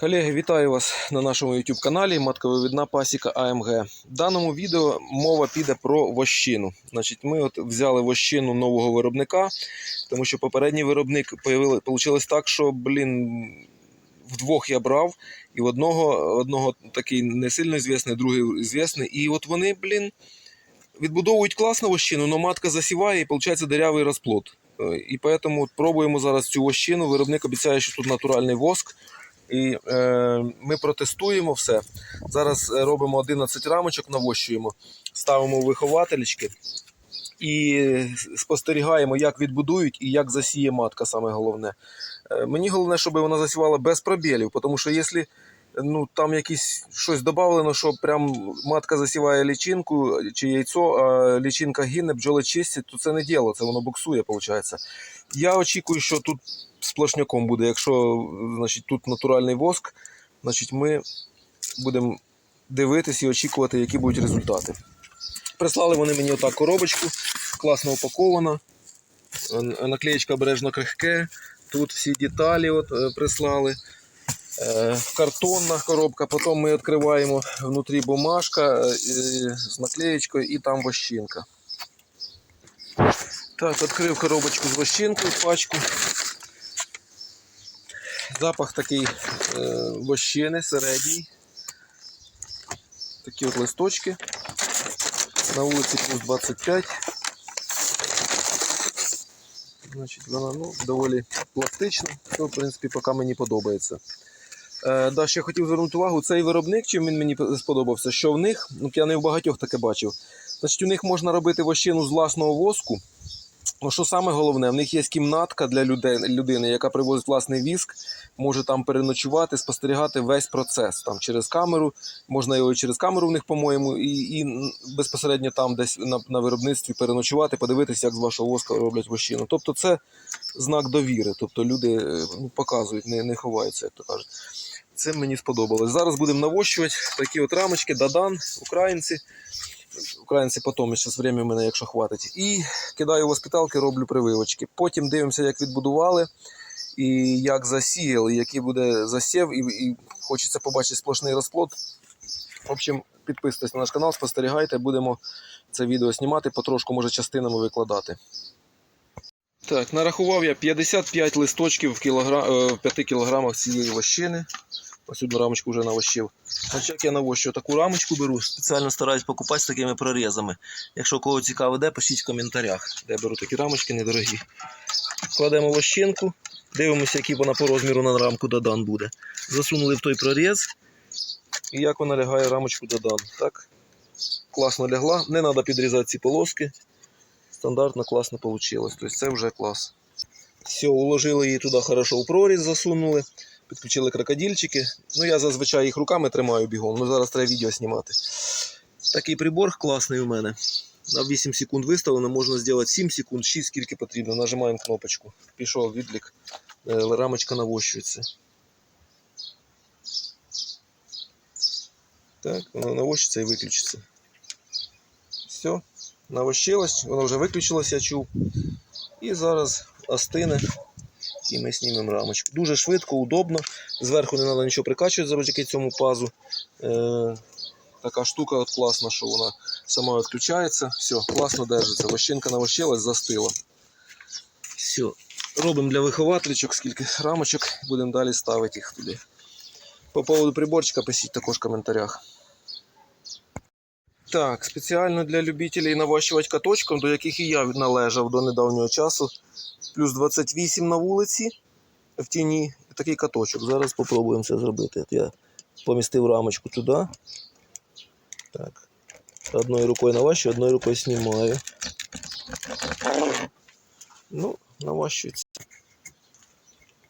Колеги, вітаю вас на нашому YouTube каналі Матковивідна пасіка АМГ. В даному відео мова піде про вощину. Значить, ми от взяли вощину нового виробника, тому що попередній виробник появили, так, що, блін, вдвох я брав, і в одного, одного такий не сильно звісний, другий звісний. І от вони, блін, відбудовують класно вощину, але матка засіває і виходить дирявий розплод. Е, І тому от пробуємо зараз цю вощину. Виробник обіцяє, що тут натуральний воск. І е, ми протестуємо все. Зараз е, робимо 11 рамочок, навощуємо, ставимо у і спостерігаємо, як відбудують і як засіє матка, саме головне. Е, мені головне, щоб вона засівала без пробілів, тому що якщо ну, там якісь щось додавлено, що прям матка засіває лічинку чи яйцо, а лічинка гине, бджоли чистять, то це не діло, це воно буксує, виходить. Я очікую, що тут сплошняком буде. Якщо значить, тут натуральний воск, значить ми будемо дивитися і очікувати, які будуть результати. Прислали вони мені отак коробочку, класно упакована. Е, Наклеєчка обережно крихке. Тут всі деталі от, е, прислали. Е, Картонна коробка, потім ми відкриваємо внутрі бумажка е, з наклеєчкою і там вощинка. Так, відкрив коробочку з вощинкою, пачку. Запах такий е, вощини середній. Такі от листочки. На вулиці плюс 25. Значить, вона ну, доволі пластична, що в принципі поки мені подобається. Е, да, ще хотів звернути увагу, цей виробник, чим він мені сподобався, що в них, ну я не в багатьох таке бачив, значить у них можна робити вощину з власного воску. Ну, що саме головне, в них є кімнатка для людей, людини, яка привозить власний віск, може там переночувати, спостерігати весь процес там через камеру. Можна його і через камеру в них, по-моєму, і, і безпосередньо там десь на, на виробництві переночувати, подивитися, як з вашого воска роблять вощину. Тобто це знак довіри. Тобто люди е, ну, показують, не, не ховаються, як то кажуть. Це мені сподобалось. Зараз будемо навощувати такі от рамочки, дадан, українці. Українці потім, ще з время мене, якщо хватить. І кидаю в госпіталки, роблю прививочки. Потім дивимося, як відбудували і як засіяли, який буде засів, і, і хочеться побачити сплошний розплод. В общем, підписуйтесь на наш канал, спостерігайте, будемо це відео знімати, потрошку, може, частинами викладати. Так, нарахував я 55 листочків в, кілогра... е, в 5 кілограмах цієї вощини. Ось одну рамочку вже навощив. Значить, як я навощу таку рамочку беру, спеціально стараюсь покупати з такими прорізами. Якщо кого цікаво де, пишіть в коментарях, де я беру такі рамочки недорогі. Кладемо вощинку, дивимося, який вона по розміру на рамку додан буде. Засунули в той проріз. І як вона лягає рамочку додан. Так, класно лягла. Не треба підрізати ці полоски. Стандартно класно вийшло. Тобто це вже клас. Все, уложили її туди хорошо у проріз, засунули. Підключили крокодильчики. Ну, я зазвичай їх руками тримаю бігом, ну зараз треба відео знімати. Такий прибор класний у мене. На 8 секунд виставлено, можна зробити 7 секунд, 6 скільки потрібно. Нажимаємо кнопочку. Пішов відлік, Е, рамочка навощується. Так, воно навощиться і виключиться. Все, навощилось, воно вже виключилось, я чув. І зараз остине. І ми знімемо рамочку. Дуже швидко, удобно. Зверху не треба нічого прикачувати завдяки цьому пазу. Е, така штука от класна, що вона сама відключається. Все, класно держиться. Вощинка навощилась, застила. Все. Робимо для виховательчок, скільки рамочок, будемо далі ставити їх туди. По поводу приборчика пишіть також в коментарях. Так, спеціально для любителів навощувати каточком, до яких і я належав до недавнього часу. Плюс 28 на вулиці в тіні. Такий каточок. Зараз спробуємо це зробити. Я помістив рамочку туди. Так. Одною рукою наващую, одною рукою знімаю. Ну, наващується.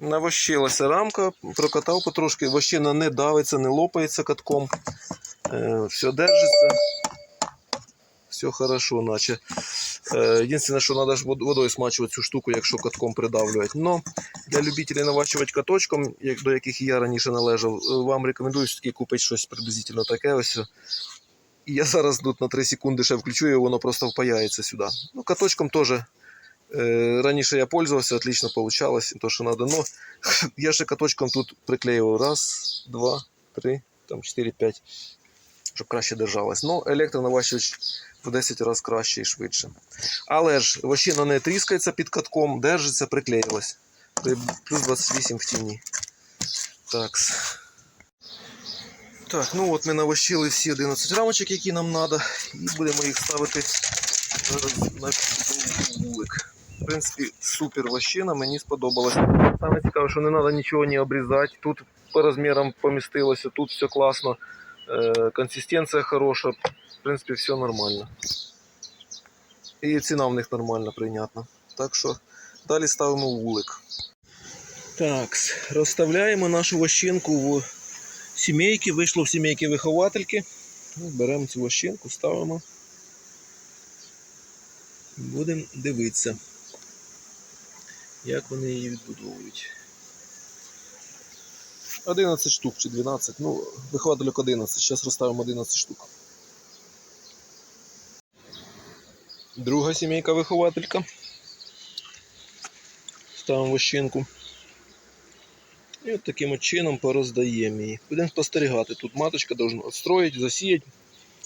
Навощилася рамка, прокатав потрошки, вощина не давиться, не лопається катком. Е, все держиться. Все хорошо, наче. Е, Єдине, що треба ж вод- водою смачувати цю штуку, якщо катком придавлювати. Но для любителів навачувати каточком, як, до яких і я раніше належав, е, вам рекомендую все-таки купити щось приблизительно таке ось. І я зараз тут на 3 секунди ще включу, і воно просто впаяється сюди. Ну, каточком теж Е, Раніше я пользувався, отлично получалось, то, що надо. Но я ще каточком тут приклеював. Раз, два, три, там 4, 5, Щоб краще держалось. Ну, електронаващувач в 10 разів краще і швидше. Але ж вощина не тріскається під катком, держиться, приклеїлась. Плюс 28 в тіні. Так. Так, ну от ми навощили всі 11 рамочок, які нам треба, і будемо їх ставити зараз на вулик. В принципі, супер вощина, мені сподобалось. Саме цікаве, що не треба нічого не обрізати. Тут по розмірам помістилося, тут все класно, консистенція хороша, в принципі, все нормально. І ціна в них нормальна, прийнятна. Так що далі ставимо вулик. Так, розставляємо нашу вощинку в сімейки. Вийшло в сімейки виховательки. Ну, Беремо цю вощинку, ставимо. Будемо дивитися, як вони її відбудовують. 11 штук чи 12. Ну, виховательок 11. Зараз розставимо 11 штук. Друга сімейка вихователька. Ставимо вощинку. І от таким чином пороздаємо її. Будемо спостерігати. Тут маточка должна відстроїти, засіяти.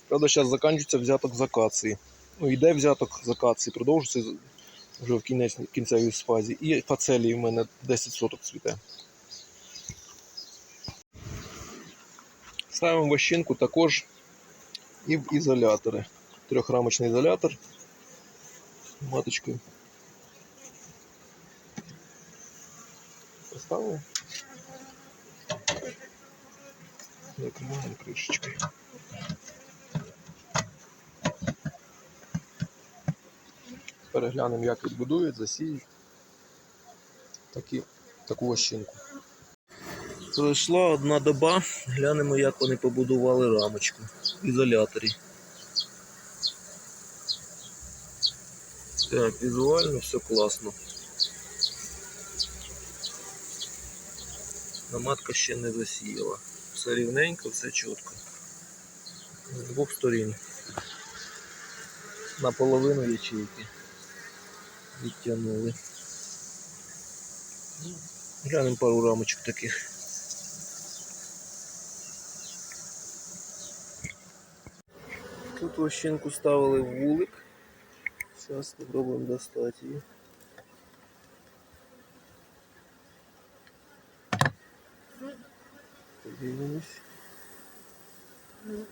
Правда, зараз закінчується взяток з акації. Ну, йде взяток з акації, продовжується вже в кінець, кінцевій фазі. І фацелії в мене 10 соток цвіте. Ставимо вощинку також і в ізолятори. Трьохрамочний ізолятор маточкою. Поставили. Закриваємо кришечкою. Переглянемо, як відбудують, засіють таку ощинку. Пройшла одна доба, глянемо, як вони побудували рамочку в ізоляторі. Так, візуально все класно. Наматка ще не засіяла. Все рівненько, все чітко. З двох сторін. Наполовину ячейки відтягнули. Ну, Глянемо пару рамочок таких. Тут вощинку ставили в вулик. Зараз спробуємо достати її. Подивимось.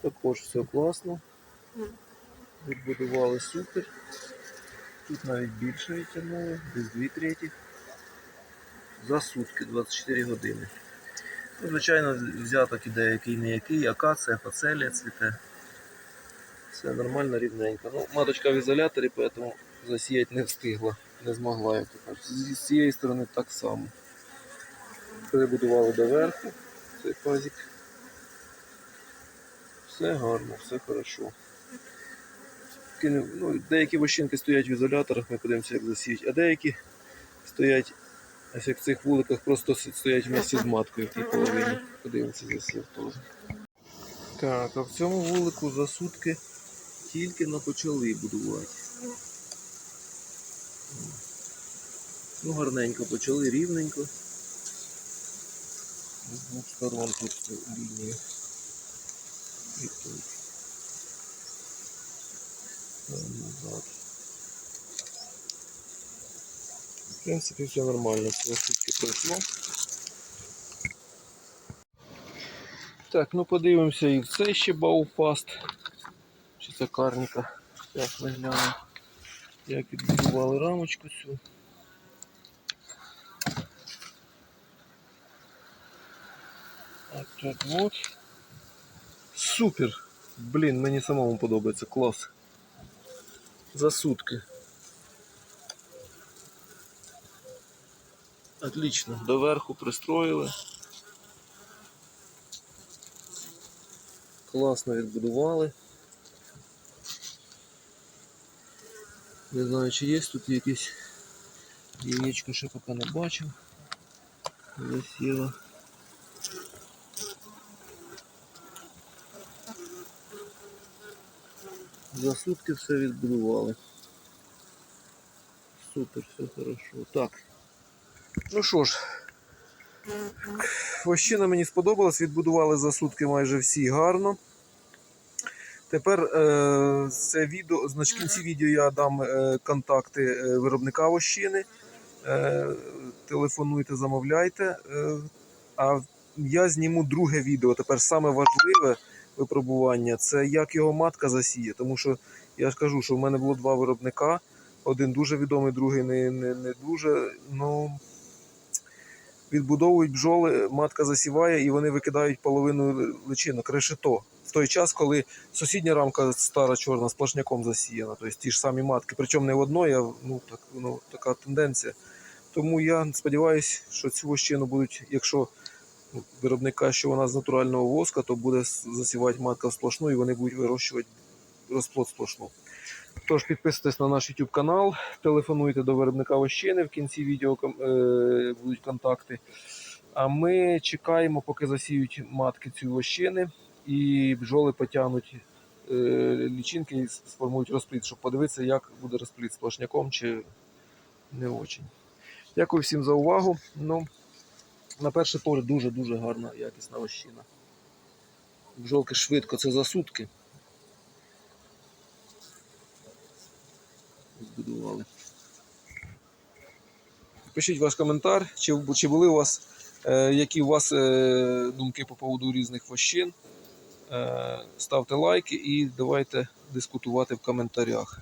Також все класно. Відбудували супер. Тут навіть більше відтягнули, десь 2 треті. За сутки 24 години. Ну, звичайно, взяток іде який не який, акація, фацелія цвіте. Все нормально, рівненько. Ну, маточка в ізоляторі, тому засіяти не встигла, не змогла, як то кажуть. З цієї сторони так само. Перебудували доверху цей пазик. Все гарно, все хорошо. Ну, деякі вощинки стоять в ізоляторах, ми подивимося, як засіють, а деякі стоять, як в цих вуликах, просто стоять вместе з маткою в тій половині. Подивимося засів теж. Так, а в цьому вулику за сутки тільки на почали будувати. Ну, гарненько почали, рівненько. З двох сторон тут лінії. І тут. Назад. В принципі, все нормально, все сутки пройшло. Так, ну подивимося і в цей ще Бауфаст. Це. Так, ми глянемо, як відбудували рамочку цю. Так, так, от. Супер! Блін, мені самому подобається, клас. За сутки. Отлично, доверху пристроїли. Класно відбудували. Не знаю, чи є тут якесь яєчко, ще поки не бачив. Засіло. За сутки все відбудували. супер, все хорошо. Так, Ну що ж, вощина мені сподобалась, відбудували за сутки майже всі гарно. Тепер е, це відео, значить, кінці відео я дам е, контакти е, виробника вощини. Телефонуйте, замовляйте. А я зніму друге відео. Тепер саме важливе випробування це як його матка засіє. Тому що я ж кажу, що в мене було два виробника. Один дуже відомий, другий не, не, не дуже. Ну, відбудовують бджоли, матка засіває і вони викидають половину личинок, решето. Той час, коли сусідня рамка стара чорна сплошняком засіяна, тобто ті ж самі матки, причому не в одної, а ну, так, ну, така тенденція. Тому я сподіваюся, що цю вощину будуть, якщо ну, виробник каже, що вона з натурального воска, то буде засівати матка сплошну і вони будуть вирощувати розплод сплошну. Тож підписуйтесь на наш YouTube канал, телефонуйте до виробника вощини. В кінці відео е, будуть контакти. А ми чекаємо, поки засіють матки ці вощини і бджоли потягнуть е, лічинки і сформують розплід, щоб подивитися, як буде розплід сплошняком чи не очень. Дякую всім за увагу. Ну, на перший погляд дуже-дуже гарна якісна вощина. Бджолки швидко, це за сутки. Збудували. Пишіть ваш коментар, чи, чи були у вас, е, які у вас е, думки по поводу різних вощин. Е, ставте лайки і давайте дискутувати в коментарях.